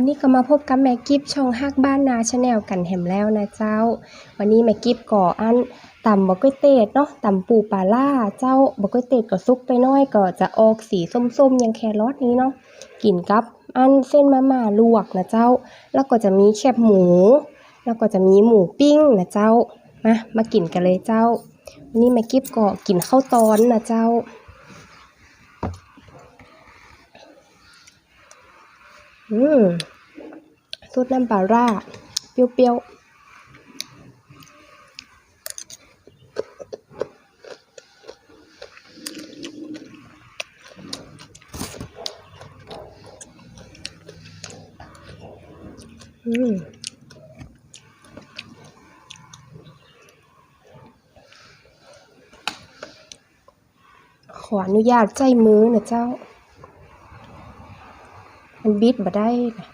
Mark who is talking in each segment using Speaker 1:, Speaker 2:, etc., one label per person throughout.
Speaker 1: วันนี้ก็มาพบกับแม่กิฟช่องฮักบ้านนาชาแนลกันแหมแล้วนะเจ้า วันนี้แม่กิฟก่ออันต่ำบะกล้วยเตดเนาะต่ำปูปลาล่าเจ้าบะกล้วยเตดก็ซุกไปน้อยก็จะออกสีส้มๆอย่างแครอทนี้เนาะกินกับอันเส้นมะม่าลวกนะเจ้า แล้วก็จะมีแคบหมู แล้วก็จะมีหมูปิ้งนะเจ้ามามากินกันเลยเจ้า วันนี้แม่กิฟก็กินข้าวตอนนะเจ้า อืมสูตรน้ำปลาร่าเปรี้ยวๆอืมขออนุญาตใจมือนะเจ้า บิดบ่ได้นะ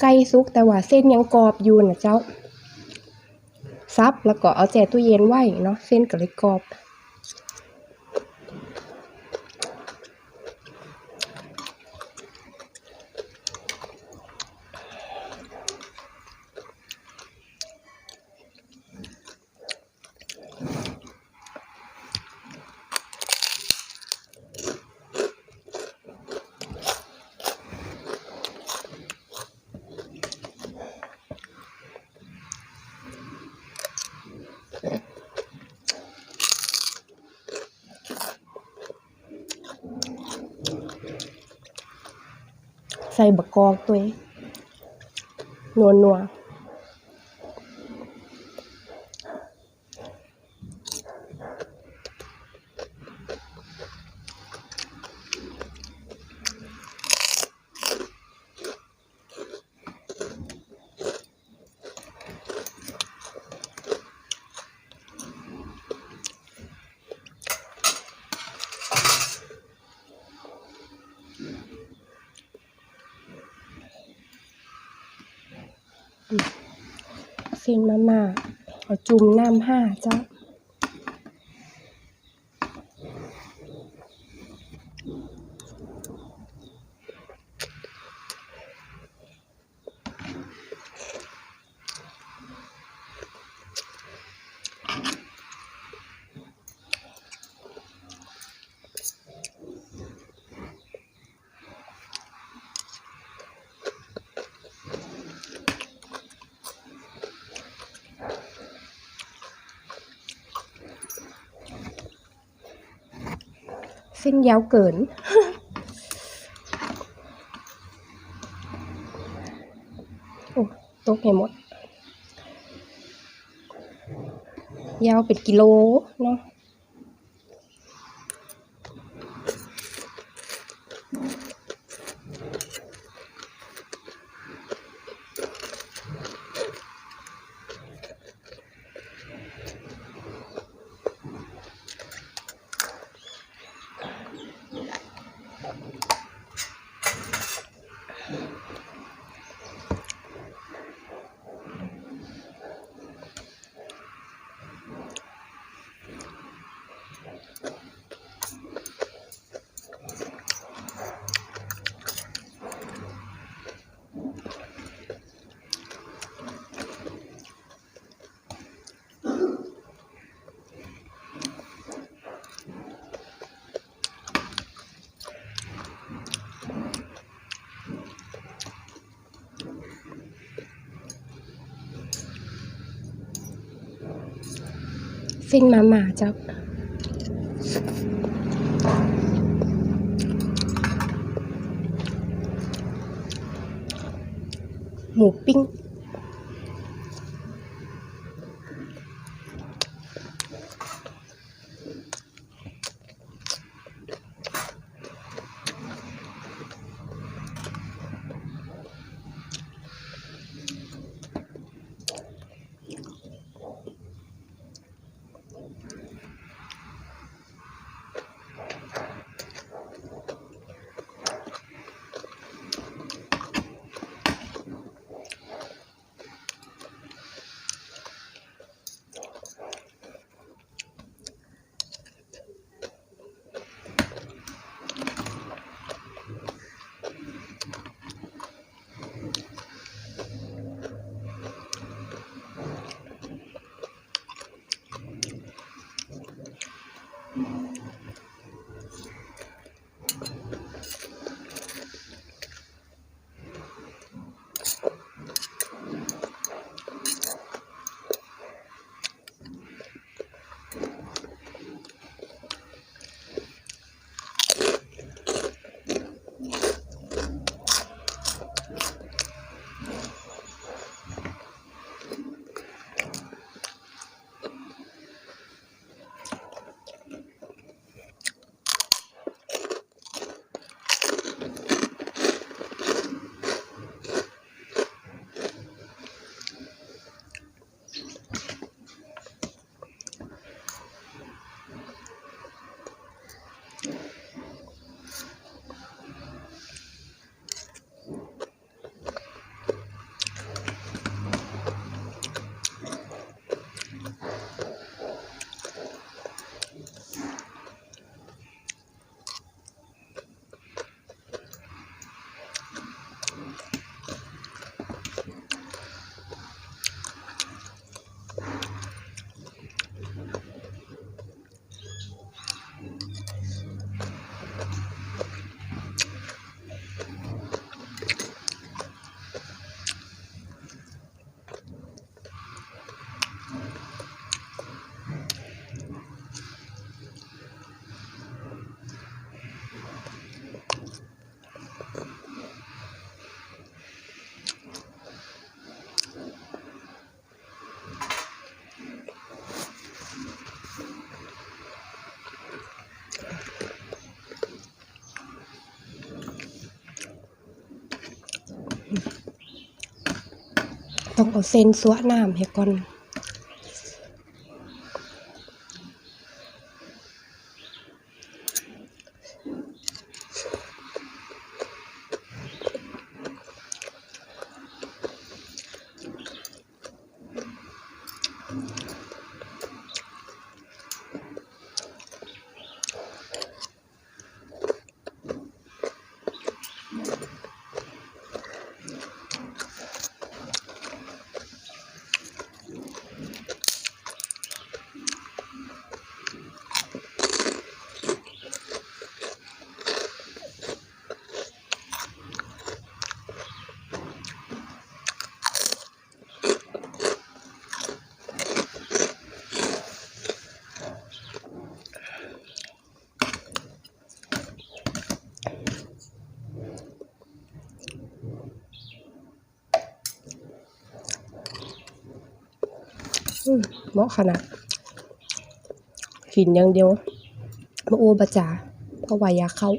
Speaker 1: ไก่สุกแต่ว่าเส้นยังกรอบอยู่นะเจ้า ซับแล้วก็เอาแจตู้เย็นไว้เนาะเส้นก็เลยกรอบ ใส่บะกอกตัวนัวนัว เส้นมาม่าเอาจุ่มน้ำห้าเจ้า ส้นยาวเกิน โอ้ตกให้หมด ยาวเป็นกิโลเนาะ เส้นมาม่ เอาเส้นสวน้ำให้ก่อน อืม เหมาะขนาดกินอย่างเดียวมาโอบะจาเพราะว่าอยากเข้า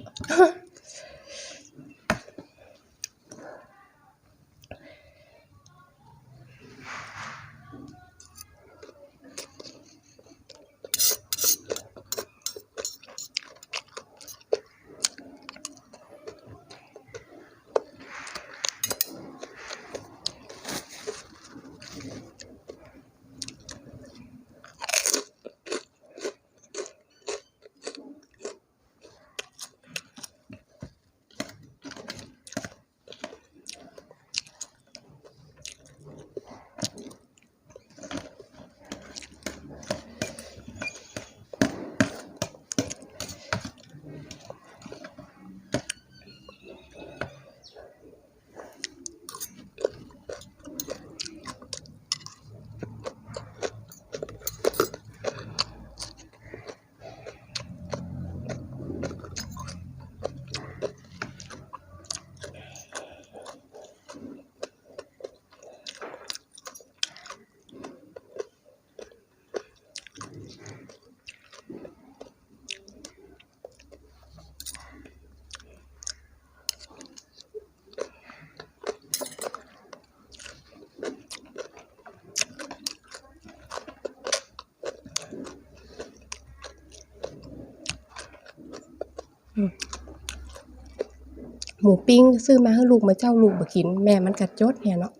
Speaker 1: มูปิ้งซื้อมาให้ลูกมาเจ้าลูกมากิน แม่มันกัดจดเนี่ยเนาะ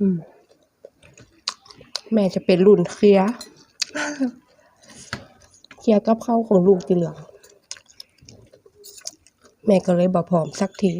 Speaker 1: อืม แม่จะเป็นรุ่นเคลียร์เคลียร์กับข้าของลูกจีเหลือง แม่ก็เลยบอกผอมสักที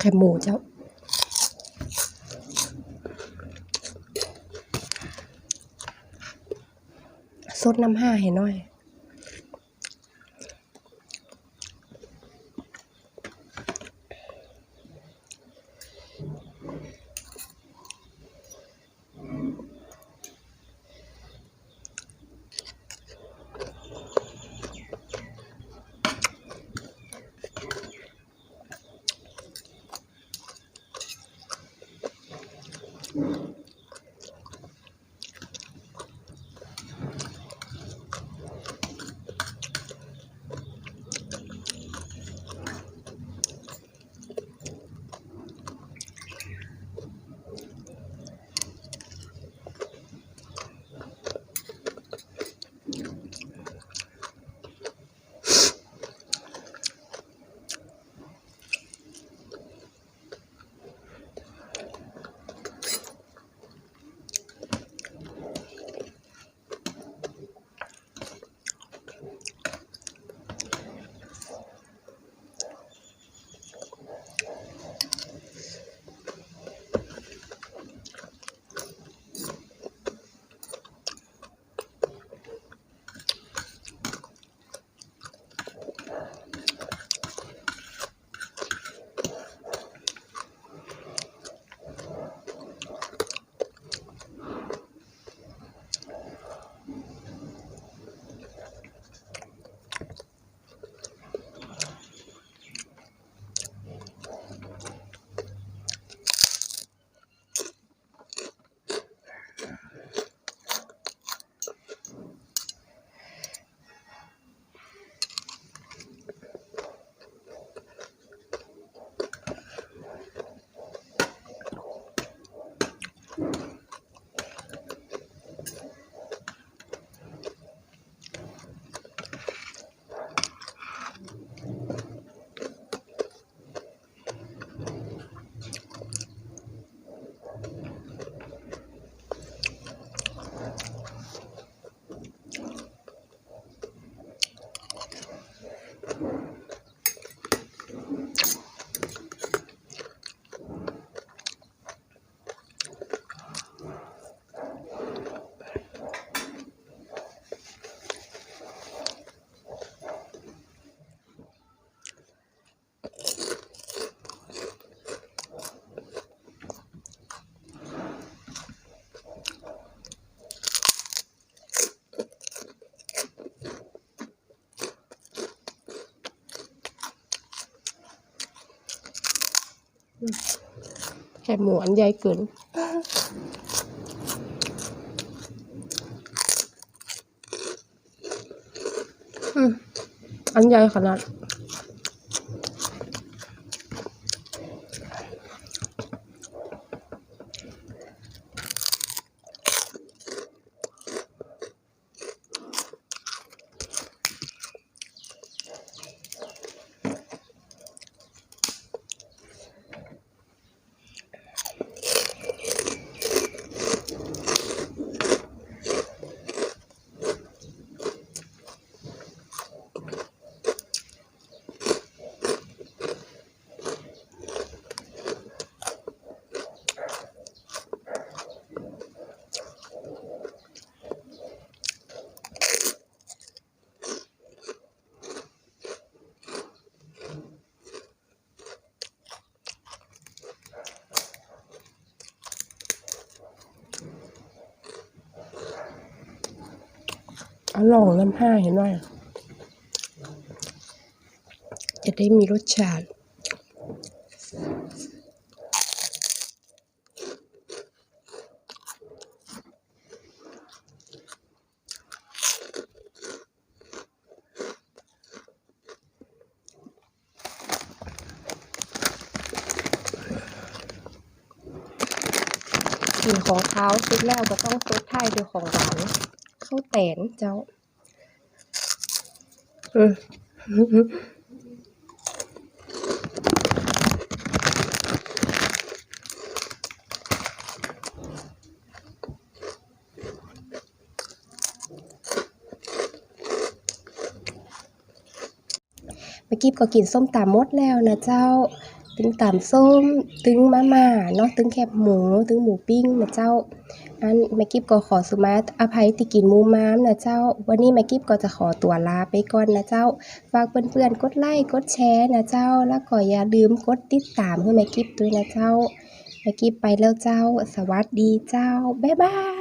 Speaker 1: แคบหมูเจ้า สดน้ำห้าให้หน่อย แคบหมูอันใหญ่เกินอันใหญ่ขนาด เอาลองน้ำห้าเห็นไหมจะได้มีรสชาติกินของเขาวซุดแล้วก็ต้องซุดท้ายด้วยของหวาน ข้าวแตนเจ้าเมื่อกี้ก็กินส้มตำมดแล้วนะเจ้า ตึงตำส้ม ตึงมาม่าเนาะตึงแคบหมู ตึงหมูปิ้งนะเจ้า อันแม่กิฟก็ขอสุมาอภัยติกินมูม้ามนะเจ้า วันนี้แม่กิฟก็จะขอตัวลาไปก่อนนะเจ้า ฝากเพื่อนๆกดไลค์กดแชร์นะเจ้า แล้วก็อย่าลืมกดติดตามให้แม่กิฟด้วยนะเจ้าแม่กิฟไปแล้วเจ้า สวัสดีเจ้า บ๊ายบาย